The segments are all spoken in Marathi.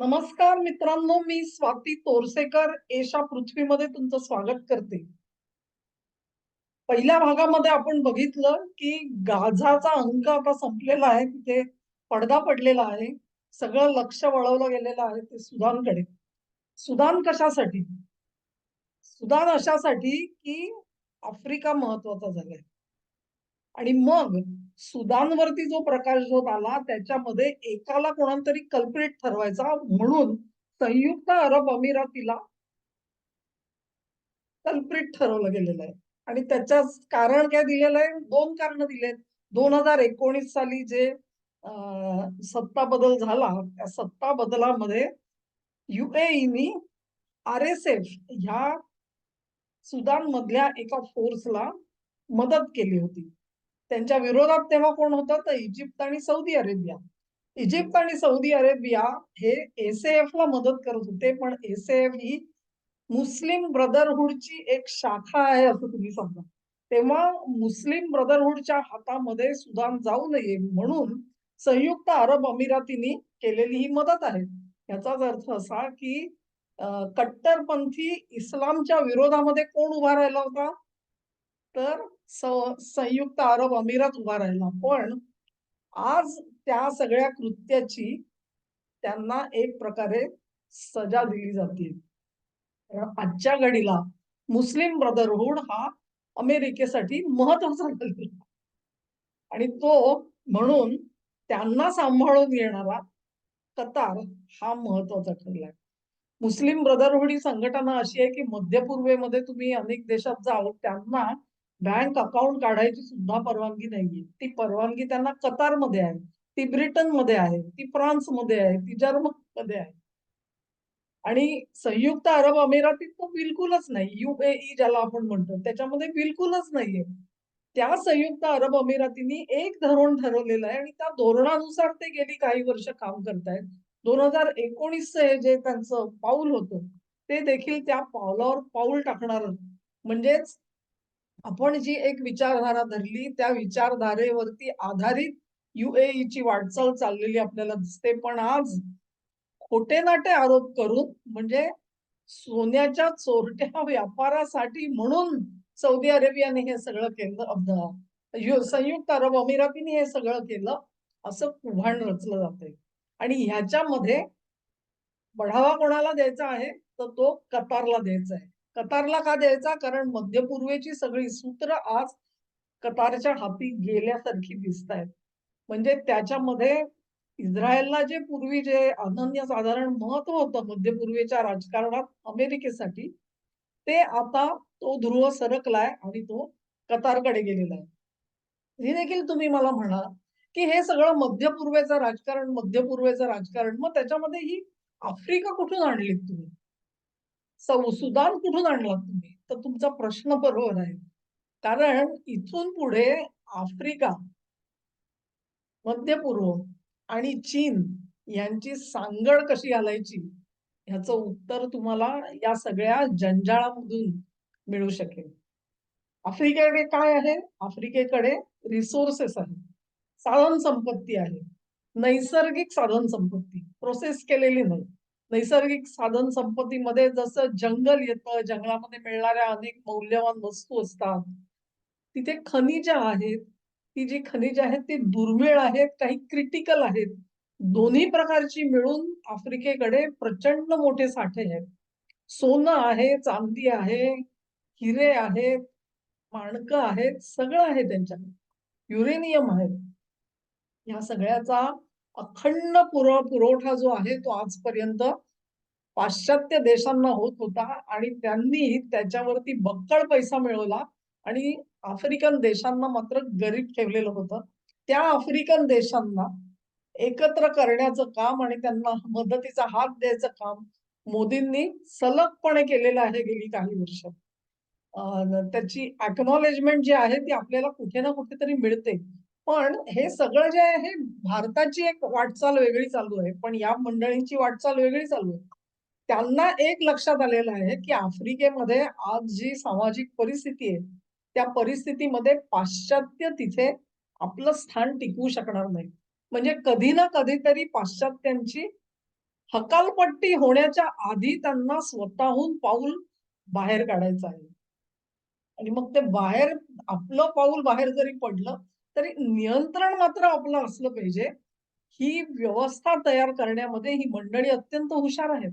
नमस्कार मित्रांनो मी स्वाती तोरसेकर. एशा पृथ्वीमध्ये तुमचं स्वागत करते. पहिल्या भागामध्ये आपण बघितलं की गाझाचा अंक आता संपलेला आहे तिथे पडदा पडलेला आहे. सगळं लक्ष वळवलं गेलेलं आहे ते सुदानकडे. सुदान कशासाठी? सुदान अशासाठी की आफ्रिका महत्त्वाचा झालाय. आणि मग सुदानवरती जो प्रकाश झोत आला त्याच्यामध्ये एकाला कोणातरी कल्प्रेट ठरवायचा म्हणून संयुक्त अरब अमिरातीला कल्प्रेट ठरवलं गेलेलं आहे. आणि त्याच्या कारण काय दिलेलं आहे? दोन कारण दिलेत. दोन हजार एकोणीस साली जे सत्ता बदल झाला त्या सत्ता बदलामध्ये युएईनी आर एस एफ ह्या सुदान मधल्या एका फोर्सला मदत केली होती. त्यांच्या विरोधात तेव्हा कोण होतं? तर इजिप्त आणि सौदी अरेबिया. इजिप्त आणि सौदी अरेबिया हे एस ला मदत करत होते पण एसएफ ही मुस्लिम ब्रदरहुडची एक शाखा आहे असं तुम्ही समजा तेव्हा मुस्लिम ब्रदरहुडच्या हातामध्ये सुदान जाऊ नये म्हणून संयुक्त अरब अमिरातींनी केलेली ही मदत आहे. याचाच अर्थ असा की कट्टरपंथी इस्लामच्या विरोधामध्ये कोण उभा राहिला होता? तर संयुक्त अरब अमिरात उभा राहिला. पण आज त्या सगळ्या कृत्याची त्यांना एक प्रकारे सजा दिली जाते. आजच्या घडीला मुस्लिम ब्रदरहूड हा अमेरिकेसाठी महत्त्वाचा झालेला आणि तो म्हणून त्यांना सांभाळून येणारा कतार हा महत्त्वाचा ठरलाय. मुस्लिम ब्रदरहूड ही संघटना अशी आहे की मध्य पूर्वेमध्ये तुम्ही अनेक देशात जाऊ त्यांना बँक अकाउंट काढायची सुद्धा परवानगी नाहीये. ती परवानगी त्यांना कतारमध्ये आहे ती ब्रिटनमध्ये आहे ती फ्रान्समध्ये आहे ती जर्मनमध्ये आहे. आणि संयुक्त अरब अमिरातीत तो बिलकुलच नाही. युएई ज्याला आपण म्हणतो त्याच्यामध्ये बिलकुलच नाहीये. त्या संयुक्त अरब अमिरातींनी एक धोरण ठरवलेलं आहे आणि त्या धोरणानुसार ते गेली काही वर्ष काम करतायत. दोन हजार एकोणीस जे त्यांचं पाऊल होतं ते देखील त्या पावलावर पाऊल टाकणार म्हणजेच आपण जी एक विचारधारा धरली त्या विचारधारेवरती आधारित युएईची वाटचाल चाललेली आपल्याला दिसते. पण आज खोटे नाटे आरोप करून म्हणजे सोन्याच्या चोरट्या व्यापारासाठी म्हणून सौदी अरेबियाने हे सगळं केलं संयुक्त अरब अमिरातीने हे सगळं केलं असं कुभांड रचलं जाते आणि ह्याच्यामध्ये बढावा कोणाला द्यायचा आहे? तर तो कतारला द्यायचा आहे. कतारला का द्यायचा? कारण मध्य पूर्वेची सगळी सूत्र आज कतारच्या हाती गेल्यासारखी दिसत आहेत म्हणजे त्याच्यामध्ये इस्रायलला जे पूर्वी जे अनन्य साधारण महत्त्व होतं मध्य पूर्वेच्या राजकारणात अमेरिकेसाठी ते आता तो ध्रुव सरकलाय आणि तो कतारकडे गेलेला आहे. हे देखील तुम्ही मला म्हणा की हे सगळं मध्य पूर्वेचं राजकारण मध्य पूर्वेचं राजकारण मग त्याच्यामध्ये ही आफ्रिका कुठून आणलीत तुम्ही? सुदान कुठून आणला तुम्ही? तर तुमचा प्रश्न बरोबर आहे. कारण इथून पुढे आफ्रिका मध्य पूर्व आणि चीन यांची सांगड कशी घालायची? ह्याचं उत्तर तुम्हाला या सगळ्या जंजाळामधून मिळू शकेल. आफ्रिकेकडे काय आहे? आफ्रिकेकडे रिसोर्सेस आहे. साधन संपत्ती आहे. नैसर्गिक साधन संपत्ती प्रोसेस केलेली नाही. नैसर्गिक साधन संपत्तीमध्ये जसं जंगल येतं जंगलामध्ये मिळणाऱ्या अनेक मौल्यवान वस्तू असतात. तिथे खनिज आहेत. ती जी खनिज आहेत ती दुर्मिळ आहेत काही क्रिटिकल आहेत. दोन्ही प्रकारची मिळून आफ्रिकेकडे प्रचंड मोठे साठे आहेत. सोनं आहे चांदी आहे हिरे आहेत माणकं आहेत सगळं आहे त्यांच्याकडे. युरेनियम आहे या सगळ्याचा अखंड पुरवठा जो आहे तो आजपर्यंत पाश्चात्य देशांना होत होता आणि त्यांनी त्याच्यावरती बक्कळ पैसा मिळवला आणि आफ्रिकन देशांना मात्र गरीब ठेवलेलं होतं. त्या आफ्रिकन देशांना एकत्र करण्याचं काम आणि त्यांना मदतीचा हात द्यायचं काम मोदींनी सलगपणे केलेलं आहे गेली काही वर्ष. त्याची अक्नॉलेजमेंट जी आहे ती आपल्याला कुठे ना कुठेतरी मिळते. पण हे सगळं जे आहे भारताची एक वाटचाल वेगळी चालू आहे. पण या मंडळींची वाटचाल वेगळी चालू आहे. त्यांना एक लक्षात आलेलं आहे की आफ्रिकेमध्ये आज जी सामाजिक परिस्थिती आहे त्या परिस्थितीमध्ये पाश्चात्य तिथे आपलं स्थान टिकवू शकणार नाही. म्हणजे कधी ना कधीतरी पाश्चात्यांची हकालपट्टी होण्याच्या आधी त्यांना स्वतःहून पाऊल बाहेर काढायचं आहे. आणि मग ते बाहेर आपलं पाऊल बाहेर जरी पडलं तरी नियंत्रण मात्र आपलं असलं पाहिजे. ही व्यवस्था तयार करण्यामध्ये ही मंडळी अत्यंत हुशार आहेत.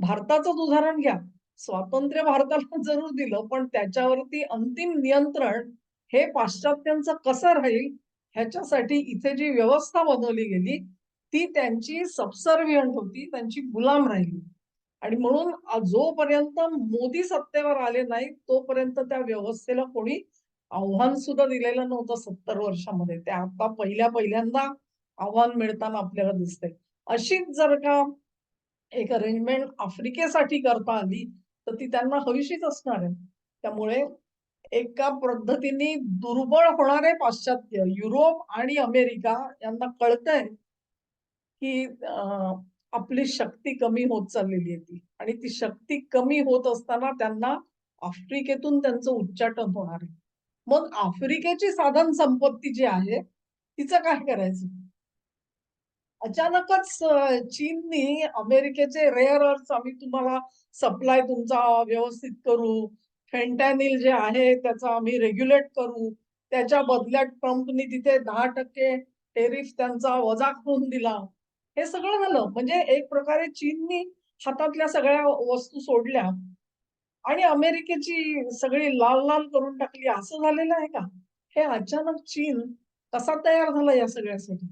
भारताचंच उदाहरण घ्या. स्वातंत्र्य भारताला जरूर दिलं पण त्याच्यावरती अंतिम नियंत्रण हे पाश्चात्यांचं कसं राहील ह्याच्यासाठी इथे जी व्यवस्था बनवली गेली ती त्यांची सबसर्व्हियंट होती त्यांची गुलाम राहिली. आणि म्हणून जोपर्यंत मोदी सत्तेवर आले नाही तोपर्यंत त्या व्यवस्थेला कोणी आव्हान सुद्धा दिलेलं नव्हतं सत्तर वर्षामध्ये. ते आता पहिल्या पहिल्यांदा आव्हान मिळताना आपल्याला दिसतंय. अशीच जर का एक अरेंजमेंट आफ्रिकेसाठी करता आली तर ती त्यांना हवीशीच असणार आहे. त्यामुळे एका पद्धतीने दुर्बळ होणारे पाश्चात्य युरोप आणि अमेरिका यांना कळतंय की आपली शक्ती कमी होत चाललेली आहे ती. आणि ती शक्ती कमी होत असताना त्यांना आफ्रिकेतून त्यांचं उच्चाटन होणार आहे. मग आफ्रिकेची साधन संपत्ती जी आहे तिचं काय करायचं? अचानकच चीननी अमेरिकेचे रेअर अर्थ आम्ही तुम्हाला सप्लाय तुमचा व्यवस्थित करू. फेंटॅनिल जे आहे त्याचा आम्ही रेग्युलेट करू. त्याच्या बदल्यात ट्रम्पनी तिथे दहा टक्के टेरिफ त्यांचा वजा करून दिला. हे सगळं झालं. म्हणजे एक प्रकारे चीननी हातातल्या सगळ्या वस्तू सोडल्या. आणि अमेरिकेची सगळी लाल लाल करून टाकली असं झालेलं आहे का? हे अचानक चीन कसा तयार झाला या सगळ्यासाठी?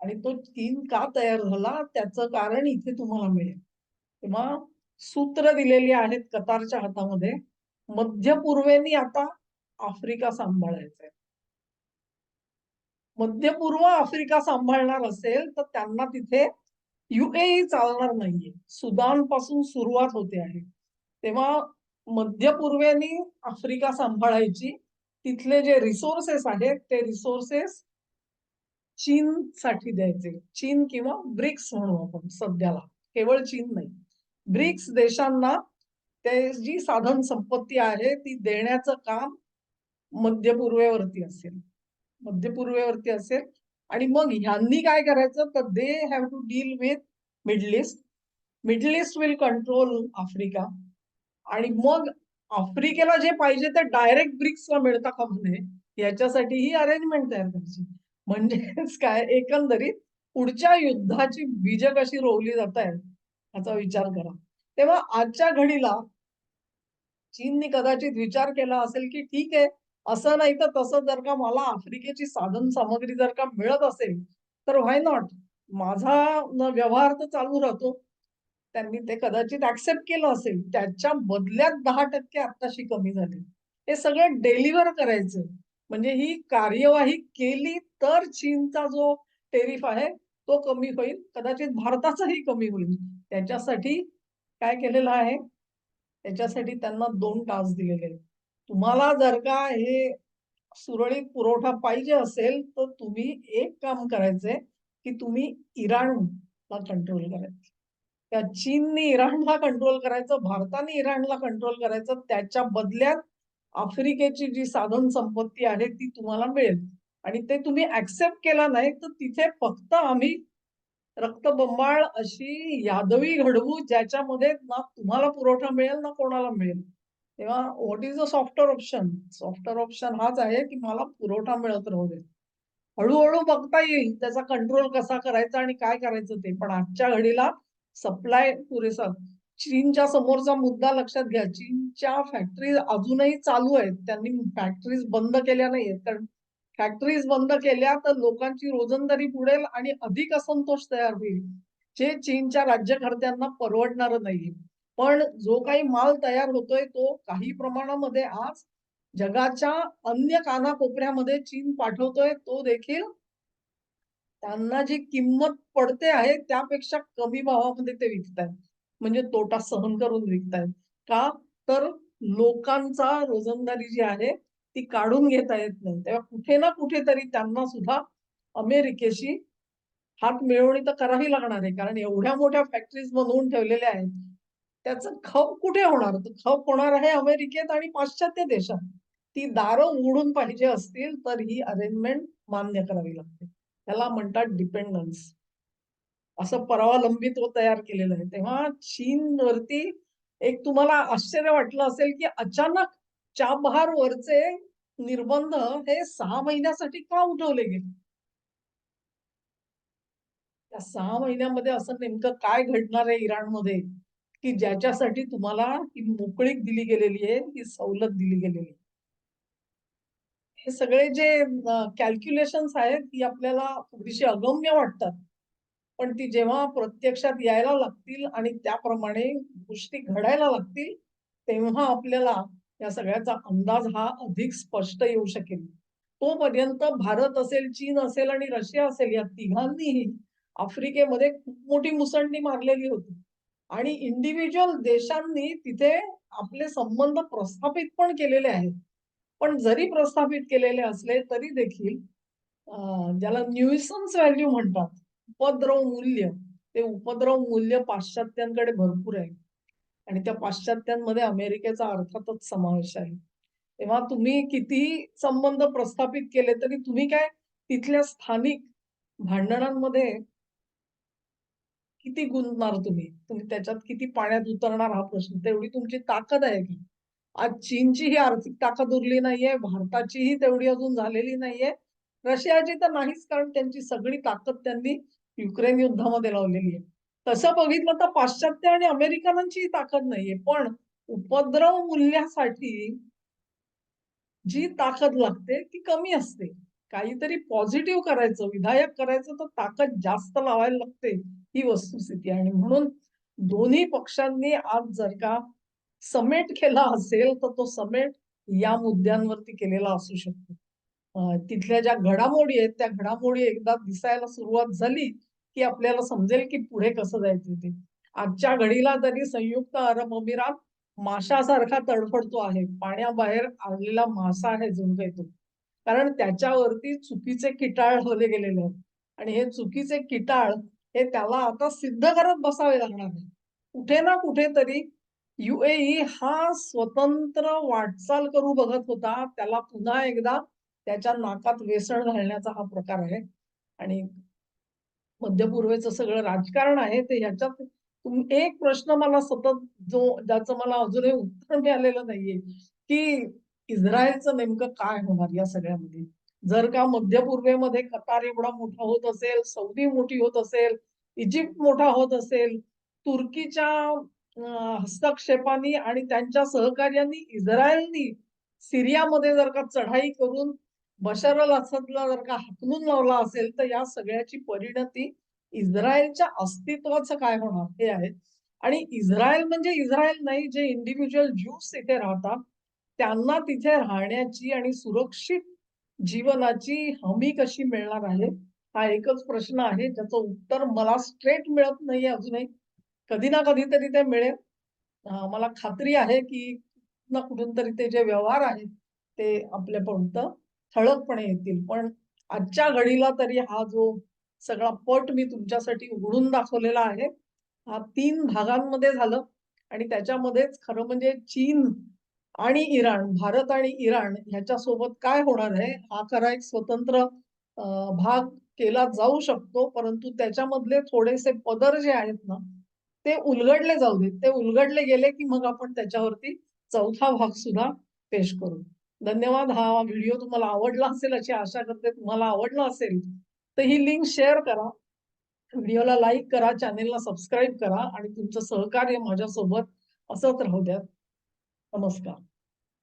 आणि तो चीन का तयार झाला? त्याचं कारण इथे तुम्हाला मिळेल. तेव्हा सूत्र दिलेली आहेत कतारच्या हातामध्ये मध्य पूर्वेनी आता आफ्रिका सांभाळायचंय. मध्य पूर्व आफ्रिका सांभाळणार असेल तर त्यांना तिथे युएई चालणार नाहीये. सुदानपासून सुरुवात होते आहे. तेव्हा मध्य पूर्वेनी आफ्रिका सांभाळायची. तिथले जे रिसोर्सेस आहेत ते रिसोर्सेस चीन साठी द्यायचे. चीन किंवा ब्रिक्स म्हणू आपण सध्याला. केवळ चीन नाही. ब्रिक्स देशांना ते जी साधन संपत्ती आहे ती देण्याचं काम मध्य पूर्वेवरती असेल. मध्य पूर्वेवरती असेल. आणि मग ह्यांनी काय करायचं तर they have to deal with middle east middle east will control Africa आणि मग आफ्रिकेला जे पाहिजे ते डायरेक्ट ब्रिक्सला मिळता का म्हणे याच्यासाठी ही अरेंजमेंट तयार करायची. म्हणजेच काय? एकंदरीत पुढच्या युद्धाची बीज कशी रोवली जात आहेत ह्याचा विचार करा. तेव्हा आजच्या घडीला चीनने कदाचित विचार केला असेल की ठीक आहे असं नाही तर तसं जर का मला आफ्रिकेची साधन सामग्री जर का मिळत असेल तर व्हाय नॉट माझा व्यवहार तर चालू राहतो. त्यांनी ते कदाचित ऍक्सेप्ट केलं असेल. त्याच्या बदल्यात दहा टक्के आत्ताशी कमी झाले. हे सगळं डेलिव्हर करायचं. म्हणजे ही कार्यवाही केली तर चीनचा जो टेरिफ आहे तो कमी होईल. कदाचित भारताचाही कमी होईल. त्याच्यासाठी काय केलेलं आहे? त्याच्यासाठी त्यांना दोन टास्क दिलेले आहेत. तुम्हाला जर का हे सुरळीत पुरवठा पाहिजे असेल तर तुम्ही एक काम करायचंय की तुम्ही इराणला कंट्रोल करायचं. त्या चीनने इराणला कंट्रोल करायचं भारताने इराणला कंट्रोल करायचं त्याच्या बदल्यात आफ्रिकेची जी साधन संपत्ती आहे ती तुम्हाला मिळेल. आणि ते तुम्ही ऍक्सेप्ट केला नाही तर तिथे फक्त आम्ही रक्तबंबाळ अशी यादवी घडवू ज्याच्यामध्ये ना तुम्हाला पुरवठा मिळेल ना कोणाला मिळेल. तेव्हा what is a software option software option हाच आहे की मला पुरवठा मिळत राहू दे. हळूहळू बघता येईल त्याचा कंट्रोल कसा करायचा आणि काय करायचं ते. पण आजच्या घडीला सप्लाय पुरेसा. चीनच्या समोरचा मुद्दा लक्षात घ्या. चीनच्या फॅक्टरीज अजूनही चालू आहेत. त्यांनी फॅक्टरीज बंद केल्या नाहीयेत. कारण फॅक्टरीज बंद केल्या तर लोकांची रोजंदारी बुडेल आणि अधिक असंतोष तयार होईल. जे चीनच्या राज्यकर्त्यांना परवडणार नाही पण जो काही माल तयार होतोय तो काही प्रमाणामध्ये आज जगाच्या अन्य कानाकोपऱ्यामध्ये चीन पाठवतोय तो देखील त्यांना जी किंमत पडते आहे त्यापेक्षा कमी भावामध्ये ते विकतायत. म्हणजे तोटा सहन करून विकतायत. का? तर लोकांचा रोजंदारी जी आहे ती काढून घेता येत नाही. तेव्हा कुठे ना कुठेतरी त्यांना सुद्धा अमेरिकेशी हात मिळवणी तर करावी लागणार आहे. कारण एवढ्या मोठ्या फॅक्टरीज बनवून ठेवलेल्या आहेत त्याचं खप कुठे होणार? खप होणार आहे अमेरिकेत आणि पाश्चात्य देशात. ती दारं उघडून पाहिजे असतील तर ही अरेंजमेंट मान्य करावी लागते. त्याला म्हणतात डिपेंडन्स असं परवालंबित्व तयार केलेलं आहे. तेव्हा चीनवरती एक तुम्हाला आश्चर्य वाटलं असेल की अचानक चाबहार वरचे निर्बंध हे सहा महिन्यासाठी का उठवले गेले? त्या सहा महिन्यामध्ये असं नेमकं काय घडणार आहे इराणमध्ये? की ज्याच्यासाठी तुम्हाला ही मोकळीक दिली गेलेली आहे ही सवलत दिली गेलेली आहे. हे सगळे जे कॅल्क्युलेशन्स आहेत ती आपल्याला थोडीशी अगम्य वाटतात. पण ती जेव्हा प्रत्यक्षात यायला लागतील आणि त्याप्रमाणे गोष्टी घडायला लागतील तेव्हा आपल्याला या सगळ्याचा अंदाज हा अधिक स्पष्ट येऊ शकेल. तोपर्यंत भारत असेल चीन असेल आणि रशिया असेल या तिघांनीही आफ्रिकेमध्ये खूप मोठी मुसंडी मारलेली होती. आणि इंडिव्हिज्युअल देशांनी तिथे आपले संबंध प्रस्थापित पण केलेले आहेत. पण जरी प्रस्थापित केलेले असले तरी देखील ज्याला न्यूसन्स व्हॅल्यू म्हणतात उपद्रव मूल्य ते उपद्रव मूल्य पाश्चात्यांकडे भरपूर आहे. आणि त्या पाश्चात्यांमध्ये अमेरिकेचा अर्थातच समावेश आहे. तेव्हा तुम्ही किती संबंध प्रस्थापित केले तरी तुम्ही काय तिथल्या स्थानिक भांडणांमध्ये किती गुंतणार तुम्ही? तुम्ही त्याच्यात किती पाण्यात उतरणार हा प्रश्न? तेवढी तुमची ताकद आहे की. आज चीनची ही आर्थिक ताकद उरली नाहीये भारताचीही तेवढी अजून झालेली नाहीये. रशियाची तर नाहीच कारण त्यांची सगळी ताकद त्यांनी युक्रेन युद्धामध्ये लावलेली आहे. तसं बघितलं तर पाश्चात्य आणि अमेरिकनांची ताकद नाहीये. पण उपद्रव मूल्यासाठी जी ताकद लागते ती कमी असते. काहीतरी पॉझिटिव्ह करायचं विधायक करायचं तर ताकद जास्त लावायला लागते ही वस्तुस्थिती. आणि म्हणून दोन्ही पक्षांनी आज जर का समेट केला असेल तर तो समेट या मुद्द्यांवरती केलेला असू शकतो. तिथल्या ज्या घडामोडी आहेत त्या घडामोडी एकदा दिसायला सुरुवात झाली की आपल्याला समजेल की पुढे कसं जायचं ते. आजच्या घडीला तरी संयुक्त अरब अमिरात माशासारखा तडफडतो आहे. पाण्याबाहेर आलेला मासा आहे जणू काही तो कारण त्याच्यावरती चुकीचे किटाळ ठेवले गेलेले आहेत. आणि हे चुकीचे किटाळ हे त्याला आता सिद्ध करत बसावे लागणार आहे कुठे ना कुठेतरी युएई हा स्वतंत्र वाटचाल करू बघत होता. त्याला पुन्हा एकदा त्याच्या नाकात वेसण घालण्याचा हा प्रकार आहे. आणि मध्य पूर्वेचं सगळं राजकारण आहे ते ह्याच्यात एक प्रश्न मला सतत जो ज्याचं मला अजूनही उत्तर मिळालेलं नाहीये की इस्रायलचं नेमकं काय होणार या सगळ्यामध्ये? जर का मध्य पूर्वेमध्ये कतार एवढा मोठा होत असेल सौदी मोठी होत असेल इजिप्त मोठा होत असेल तुर्कीच्या हस्तक्षेपानी आणि त्यांच्या सहकार्यांनी इस्रायलनी सिरियामध्ये जर का चढाई करून बशर अल असदला जर का हाकलून लावला असेल तर या सगळ्याची परिणती इस्रायलच्या अस्तित्वाचं काय होणार हे आहे. आणि इस्रायल म्हणजे इस्रायल नाही जे इंडिव्हिज्युअल ज्यूस तिथे राहतात त्यांना तिथे राहण्याची आणि सुरक्षित जीवनाची हमी कशी मिळणार आहे? हा एकच प्रश्न आहे ज्याचं उत्तर मला स्ट्रेट मिळत नाही अजूनही. कधी ना कधीतरी ते मिळेल. मला खात्री आहे की ना कुठून तरी ते जे व्यवहार आहेत ते आपल्यापर्यंत ठळकपणे येतील. पण आजच्या घडीला तरी हा जो सगळा पट मी तुमच्यासाठी उघडून दाखवलेला आहे हा तीन भागांमध्ये झालं. आणि त्याच्यामध्येच खरं म्हणजे चीन आणि इराण भारत आणि इराण ह्याच्या सोबत काय होणार आहे? हा खरा एक स्वतंत्र भाग केला जाऊ शकतो परंतु त्याच्यामधले थोडेसे पदर जे आहेत ना ते उलगडले जाऊ देत. ते उलगडले गेले की मग आपण त्याच्यावरती चौथा भाग सुद्धा पेश करू. धन्यवाद. हा व्हिडिओ तुम्हाला आवडला असेल अशी आशा करते. तुम्हाला आवडला असेल तर ही लिंक शेअर करा. व्हिडिओला लाईक करा चॅनेलला सबस्क्राईब करा आणि तुमचं सहकार्य माझ्यासोबत असंच राहू द्यात नमस्कार.